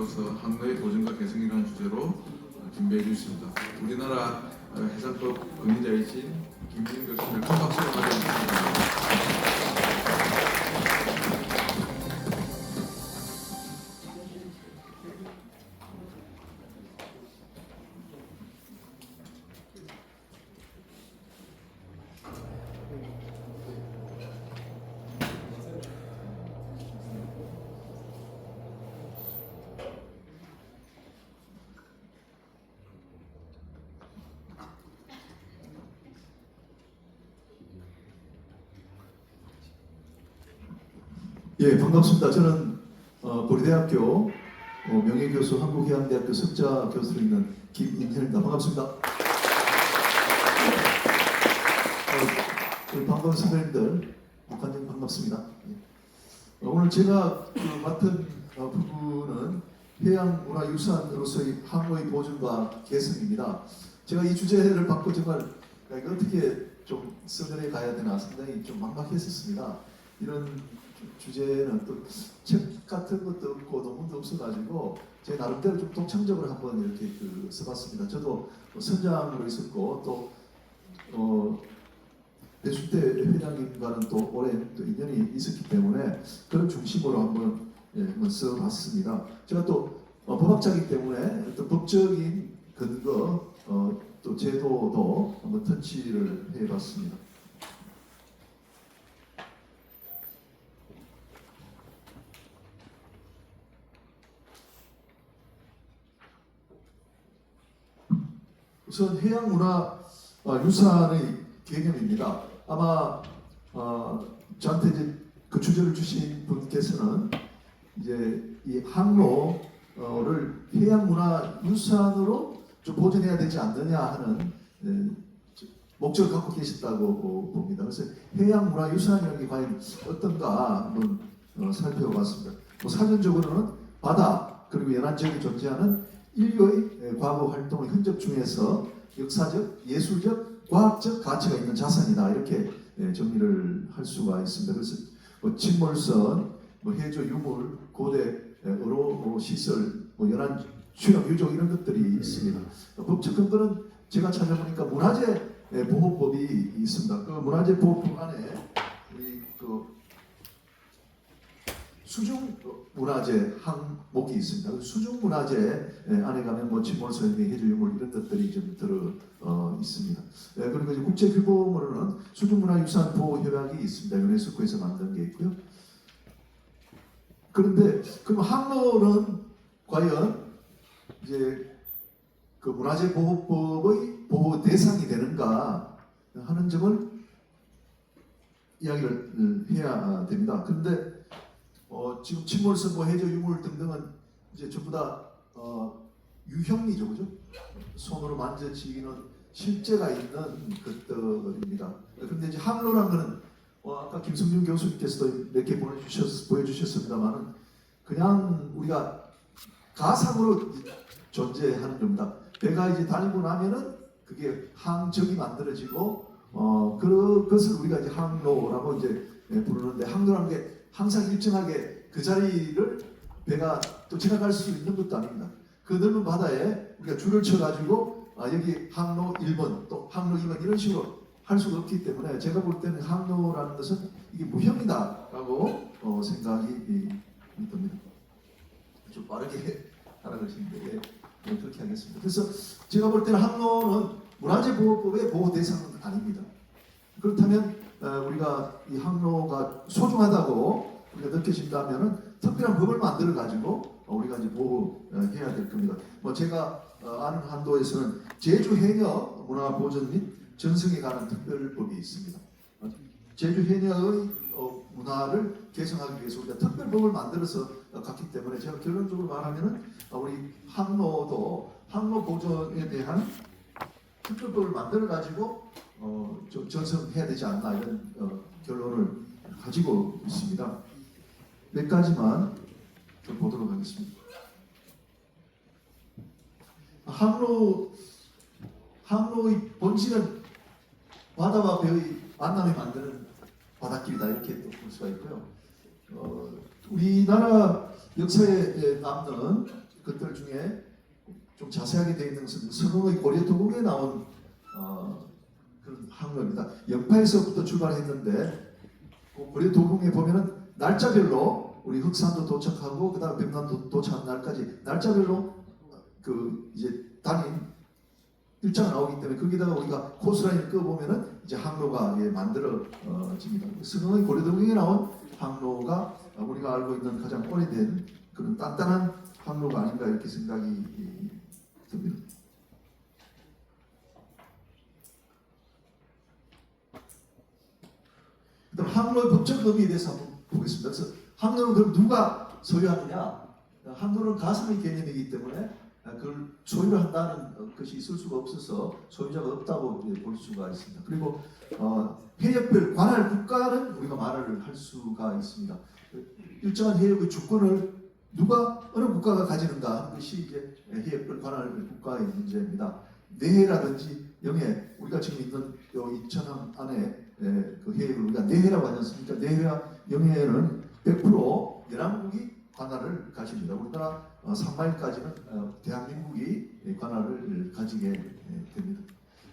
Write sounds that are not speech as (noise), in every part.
해장으로서 항로의 보존과 개성이라는 주제로 어, 준비해 주셨습니다. 우리나라 어, 해상법 권위자이신 김진경 교수님을 큰 박수로 맞이해주십니다. 예, 반갑습니다. 저는 어, 보리대학교 어, 명예교수 한국해양대학교 석자 교수로 있는 김인현입니다. 반갑습니다. 어, 우리 반가운 선배님들, 북한님 반갑습니다. 예. 어, 오늘 제가 그 맡은 어, 부분은 해양문화유산으로서의 항로의 보존과 개선입니다. 제가 이 주제를 받고 정말 어떻게 좀 써내 가야 되나 상당히 좀 막막했었습니다. 이런 주- 주제는 또 책 같은 것도 없고 논문도 없어가지고 제 나름대로 좀 독창적으로 한번 이렇게 그 써봤습니다. 저도 뭐 선장으로 있었고 또 어, 배수대 회장님과는 또 오랜 또 인연이 있었기 때문에 그런 중심으로 한번 예, 한번 써봤습니다. 제가 또 어, 법학자이기 때문에 어떤 법적인 근거 어, 또 제도도 한번 터치를 해봤습니다. 우선 해양문화 어, 유산의 개념입니다. 아마 어, 저한테 이제 그 주제를 주신 분께서는 이제 이 항로를 해양문화 유산으로 좀 보존해야 되지 않느냐 하는 예, 목적을 갖고 계셨다고 봅니다. 그래서 해양문화 유산이라는 게 과연 어떤가 한번 어, 살펴봤습니다. 뭐 사전적으로는 바다 그리고 연안 지역에 존재하는 인류의 예, 과거 활동의 흔적 중에서 역사적, 예술적, 과학적 가치가 있는 자산이다 이렇게 예, 정리를 할 수가 있습니다. 그래서 뭐 침몰선, 뭐 해저 유물, 고대 예, 어로 뭐 시설, 뭐 연안 취업 유적 이런 것들이 있습니다. 법적 근거는 제가 찾아보니까 문화재 예, 보호법이 있습니다. 그 문화재 보호법 안에 우리 그 수중 문화재 항목이 있습니다. 그 수중 문화재 안에 가면 뭐 침몰선, 해조유물 이런 것들이 좀 들어 어, 있습니다. 예, 그리고 이제 국제 규범으로는 수중문화유산 보호 협약이 있습니다. 유네스코에서 만든 게 있고요. 그런데 그럼 항로는 과연 이제 그 문화재 보호법의 보호 대상이 되는가 하는 점을 이야기를 음, 해야 됩니다. 그런데 어, 지금 침몰선, 뭐 해저 유물 등등은 이제 전부 다 어, 유형이죠, 그죠? 손으로 만져지기는 실제가 있는 것들입니다. 그런데 이제 항로라는 거는 어, 아까 김성준 교수님께서도 몇 개 보여주셨, 보여주셨습니다만은 그냥 우리가 가상으로 존재하는 겁니다. 배가 이제 다니고 나면은 그게 항적이 만들어지고 어, 그것을 우리가 이제 항로라고 이제 예, 부르는데 항로라는 게 항상 일정하게 그 자리를 배가 또 지나갈 수 있는 것도 아닙니다. 그 넓은 바다에 우리가 줄을 쳐가지고 아, 여기 항로 1번 또 항로 2번 이런 식으로 할 수가 없기 때문에 제가 볼 때는 항로라는 것은 이게 무형이다라고 어, 생각이 이, 듭니다. 좀 빠르게 (laughs) 하라 그러시는데 네, 그렇게 하겠습니다. 그래서 제가 볼 때는 항로는 문화재 보호법의 보호 대상은 아닙니다. 그렇다면 어, 우리가 이 항로가 소중하다고 우리가 느껴진다면은 특별한 법을 만들어 가지고 어, 우리가 이제 보호해야 될 겁니다. 뭐 제가 어, 아는 한도에서는 제주 해녀 문화 보존 및 전승에 관한 특별법이 있습니다. 어, 제주 해녀의 어, 문화를 개성하기 위해서 우리가 특별법을 만들어서 어, 갔기 때문에 제가 결론적으로 말하면은 어, 우리 항로도 항로 보존에 대한 특별법을 만들어 가지고 어, 좀 전성해야 되지 않나 이런 어, 결론을 가지고 있습니다. 몇 가지만 좀 보도록 하겠습니다. 항로 항로의 본질은 바다와 배의 만남이 만드는 바닷길이다 이렇게 또 볼 수가 있고요. 어, 우리나라 역사에 남는 것들 중에 좀 자세하게 되어 있는 것은 서동의 고려 도국에 나온 어, 그런 항로입니다. 영파에서부터 출발했는데 그 고려도국에 보면은 날짜별로 우리 흑산도 도착하고 그다음 백남도 도착한 날까지 날짜별로 그 이제 단임 일자가 나오기 때문에 거기다가 우리가 코스라인을 끄보면은 이제 항로가 예, 만들어집니다. 서동의 고려도국에 나온 항로가 우리가 알고 있는 가장 오래된 그런 단단한 항로가 아닌가 이렇게 생각이 예, 듭니다. 그다음 항로의 법적 의미에 대해서 한번 보겠습니다. 그래서 항로는 그럼 누가 소유하느냐? 항로는 가슴의 개념이기 때문에 그걸 소유를 한다는 것이 있을 수가 없어서 소유자가 없다고 볼 수가 있습니다. 그리고 어, 해역별 관할 국가는 우리가 말을 할 수가 있습니다. 일정한 해역의 주권을 누가 어느 국가가 가지는가 하는 것이 이제 해역별 관할 국가의 문제입니다. 내해라든지 영해 우리가 지금 있는 요 이천항 안에 에, 그 해역을 우리가 내해라고 하지 않습니까? 내해와 영해는 100% 연합국이 관할을 가집니다. 우리나라 어, 3마일까지는 어, 대한민국이 예, 관할을 가지게 예, 됩니다.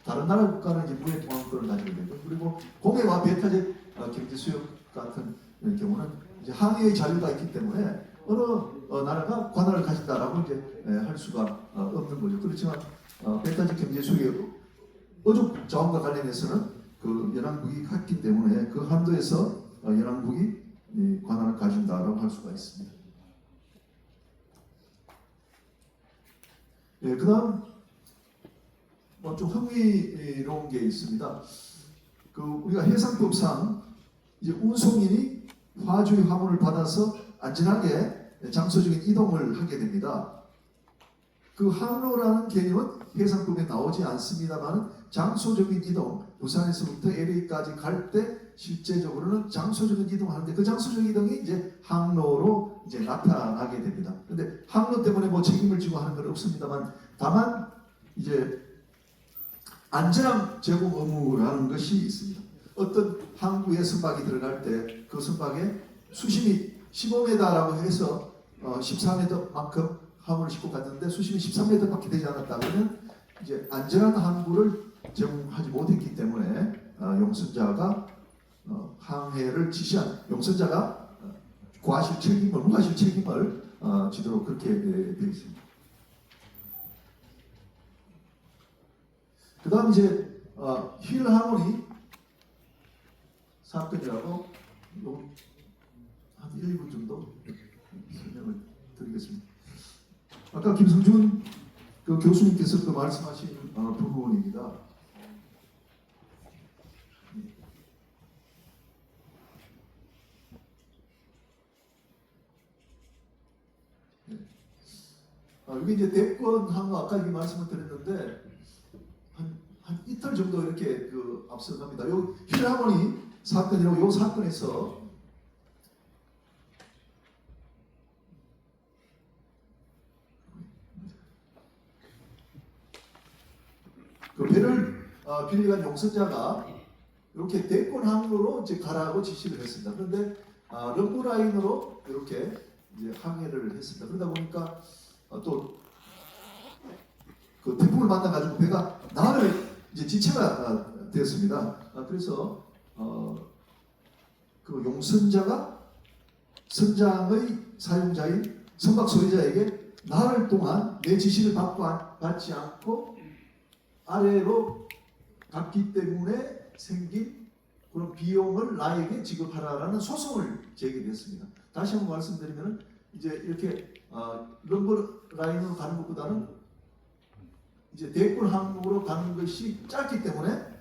다른 나라 국가는 이제 무역 공항권을 가지게 되고 그리고 공해와 배타적 어, 경제 수역 같은 경우는 이제 항해의 자유가 있기 때문에 어느 어, 나라가 관할을 가진다라고 이제 예, 할 수가 어, 없는 거죠. 그렇지만 어, 배타적 경제 수역 어족 자원과 관련해서는 그 연합국이 갔기 때문에 그 한도에서 어, 연합국이 이 관할을 가진다라고 할 수가 있습니다. 예, 그 다음 뭐좀 흥미로운 게 있습니다. 그 우리가 해상법상 이제 운송인이 화주의 화물을 받아서 안전하게 장소적인 이동을 하게 됩니다. 그 항로라는 개념은 해상법에 나오지 않습니다만 장소적인 이동, 부산에서부터 LA까지 갈 때 실제적으로는 장소적인 이동하는데 그 장소적인 이동이 이제 항로로 이제 나타나게 됩니다. 근데 항로 때문에 뭐 책임을 지고 하는 건 없습니다만 다만 이제 안전함 제공 의무라는 것이 있습니다. 어떤 항구에 선박이 들어갈 때 그 선박에 수심이 15m라고 해서 어 14m만큼 항구를 싣고 갔는데 수심이 13m밖에 되지 않았다 그러면 이제 안전한 항구를 제공하지 못했기 때문에 어 용선자가 어 항해를 지시한 용선자가 어, 과실 책임을 무과실 책임을 어 지도록 그렇게 되어 있습니다. 그 다음 이제 어, 힐 하모니 사건이라고 요한 1, 2분 정도 설명을 드리겠습니다. 아까 김성준 그 교수님께서 그 말씀하신 어, 부분입니다. 네. 아, 여기 이제 대권하고 아까 이 말씀을 드렸는데 한, 한 이틀 정도 이렇게 그 앞서갑니다. 요 힐하모니 사건이라고 요 사건에서 그 배를 어, 빌리간 용선자가 이렇게 대권 항로로 이제 가라고 지시를 했습니다. 그런데 아, 럼브 라인으로 이렇게 이제 항해를 했습니다. 그러다 보니까 어, 또 그 태풍을 만나가지고 배가 나를 이제 지체가 아, 되었습니다. 아, 그래서 어, 그 용선자가 선장의 사용자인 선박 소유자에게 나흘 동안 내 지시를 받고 안- 받지 않고 아래로 갔기 때문에 생긴 그런 비용을 나에게 지급하라라는 소송을 제기했습니다. 다시 한번 말씀드리면 이제 이렇게 어, 럼버 라인으로 가는 것보다는 이제 대권 항목으로 가는 것이 짧기 때문에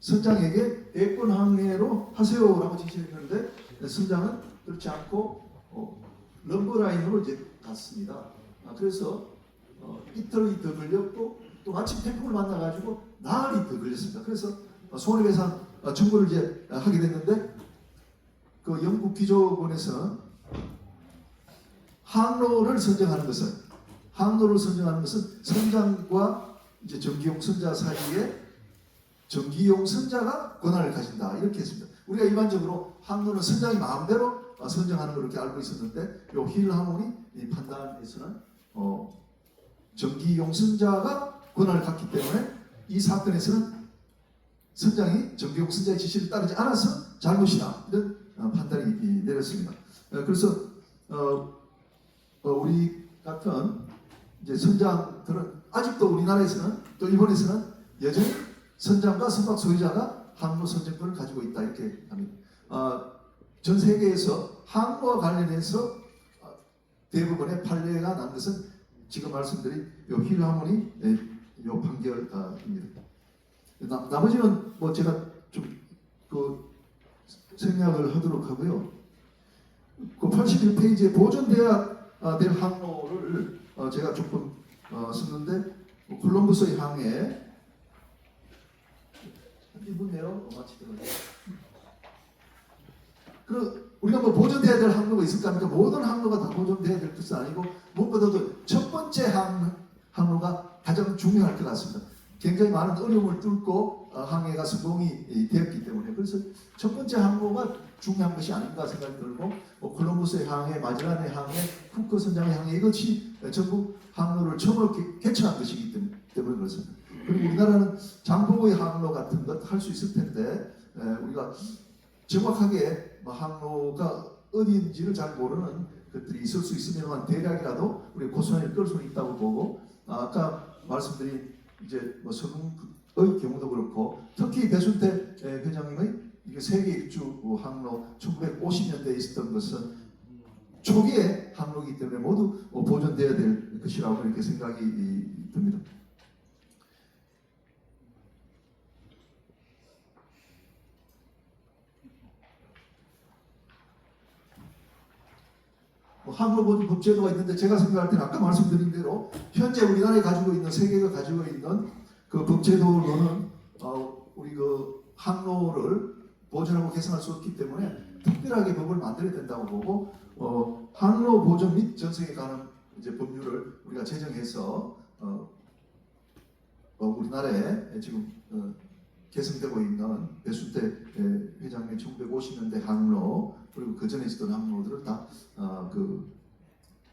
선장에게 대권 항해로 하세요라고 지시했는데 선장은 그렇지 않고 어, 럼버 라인으로 이제 갔습니다. 아, 그래서 어, 이틀이 더 걸렸고 또 마침 태풍을 만나가지고 나흘이 더 걸렸습니다. 그래서 어, 손해배상 어, 청구를 이제 어, 하게 됐는데 그 영국 기조본에서는 항로를 선정하는 것은 항로를 선정하는 것은 선장과 이제 정기용 선자 사이에 정기용 선자가 권한을 가진다 이렇게 했습니다. 우리가 일반적으로 항로는 선장이 마음대로 어, 선정하는 걸 이렇게 알고 있었는데 요 힐 하모니 이 판단에서는 어, 정기 용 선자가 권한을 갖기 때문에 이 사건에서는 선장이 정기용 선자의 지시를 따르지 않아서 잘못이다 이런 어, 판단이 이, 내렸습니다. 어, 그래서 어, 어, 우리 같은 이제 선장들은 아직도 우리나라에서는 또 일본에서는 여전히 선장과 선박 소유자가 항로 선정권을 가지고 있다 이렇게 합니다. 어, 전 세계에서 항로와 관련해서 어, 대부분의 판례가 난 것은 지금 말씀드린 요 힐하모니 예, 요 판결입니다. 나, 나머지는 뭐 제가 좀그 생략을 하도록 하고요. 그 81페이지에 보존돼야 아, 될 항로를 어, 제가 조금 어, 썼는데 뭐 콜럼버스의 항해 이분네요 마치더라고요. 그 우리가 뭐 보존돼야 될 항로가 있을까 하니까 모든 항로가 다 보존돼야 될 것은 아니고 무엇보다도 첫 번째 항, 항로가 가장 중요할 것 같습니다. 굉장히 많은 어려움을 뚫고 어, 항해가 성공이 이, 되었기 때문에 그래서 첫 번째 항로가 중요한 것이 아닌가 생각이 들고 뭐 콜럼버스의 항해, 마젤란의 항해, 쿠커 선장의 항해 이것이 전부 항로를 처음으로 개- 개척한 것이기 때문에, 그렇습니다. 그리고 우리나라는 장보고의 항로 같은 것 할 수 있을 텐데 에, 우리가 정확하게 뭐 항로가 어디인지를 잘 모르는 것들이 있을 수 있으면 대략이라도 우리 고스란히 끌 수는 있다고 보고 아, 아까 말씀드린 이제 뭐 서궁의 경우도 그렇고 특히 배순태 에, 회장님의 세계 일주 항로 1950년대에 있었던 것은 초기의 항로이기 때문에 모두 뭐 보존돼야 될 것이라고 이렇게 생각이 이, 듭니다. 뭐 항로 보존 법제도가 있는데 제가 생각할 때는 아까 말씀드린 대로 현재 우리나라에 가지고 있는 세계가 가지고 있는 그 법제도로는 어, 우리 그 항로를 보존하고 개선할 수 없기 때문에 특별하게 법을 만들어야 된다고 보고 어, 항로 보존 및 전승에 관한 이제 법률을 우리가 제정해서 어, 어, 우리나라에 지금 어, 개성되고 있는 배수태 에, 회장의 1950년대 항로 그리고 그 전에 있었던 항로들을 다 어, 그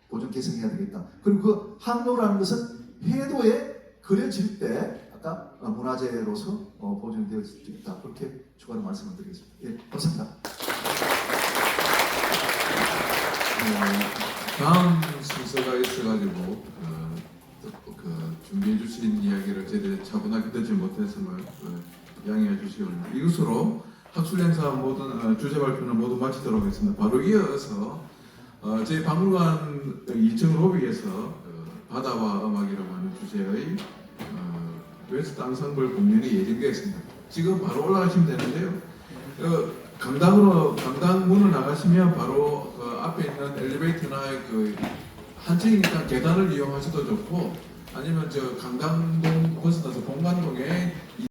보존 개선해야 되겠다. 그리고 그 항로라는 것은 해도에 그려질 때 아까 어, 문화재로서 어, 보존되어 있다. 그렇게 추가로 말씀을 드리겠습니다. 예, 감사합니다. 어, 다음 순서가 있어가지고 어, 또, 그 준비해 주신 이야기를 제대로 차분하게 듣지 못해서 어, 양해해 주시기 바랍니다. 이것으로 학술 행사 모든 어, 주제 발표는 모두 마치도록 하겠습니다. 바로 이어서 어, 저희 박물관 2층 로비에서 어, 바다와 음악이라고 하는 주제의 어, 웨스트 앙상블 공연이 예정되어 있습니다. 지금 바로 올라가시면 되는데요. 어, 강당으로 강당 문을 나가시면 바로 그 앞에 있는 엘리베이터나 그 한층이니까 계단을 이용하셔도 좋고 아니면 저 강당동 벗어나서 본관동에